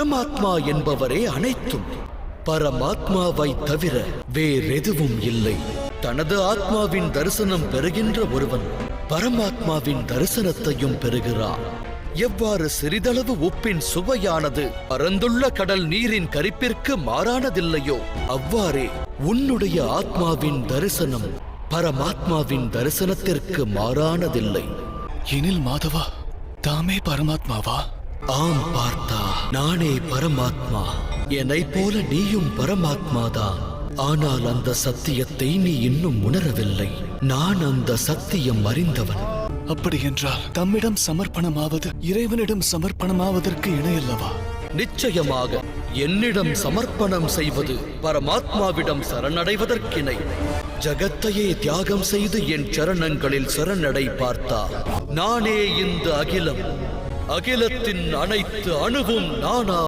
பரமாத்மா என்பவரே அனைத்தும். பரமாத்மாவை தவிர வேறெதுவும் இல்லை. தனது ஆத்மாவின் தரிசனம் பெறுகின்ற ஒருவன் பரமாத்மாவின் தரிசனத்தையும் பெறுகிறான். எவ்வாறு சிறிதளவு உப்பின் சுவையானது பரந்துள்ள கடல் நீரின் கரிப்பிற்கு மாறானதில்லையோ அவ்வாறே உன்னுடைய ஆத்மாவின் தரிசனம் பரமாத்மாவின் தரிசனத்திற்கு மாறானதில்லை. எனில் மாதவா தாமே பரமாத்மாவா? ஆம் பார்த்தா நானே பரமாத்மா. என்னைப் போல நீயும் பரமாத்மாதான் ஆனால் அந்த சத்தியத்தை நீ இன்னும் உணரவில்லை. நான் அந்த சத்தியம் அறிந்தவன். அப்படி என்றால் தம்மிடம் சமர்ப்பணமாவது இறைவனிடம் சமர்ப்பணமாவதற்கு இணையல்லவா? நிச்சயமாக என்னிடம் சமர்ப்பணம் செய்வது பரமாத்மாவிடம் சரணடைவதற்கிணை. ஜகத்தையே தியாகம் செய்து என் சரணங்களில் சரணடை பார்த்தா நானே இந்த அகிலம் அகிலத்தின் அனைத்து அணுவும் நானா.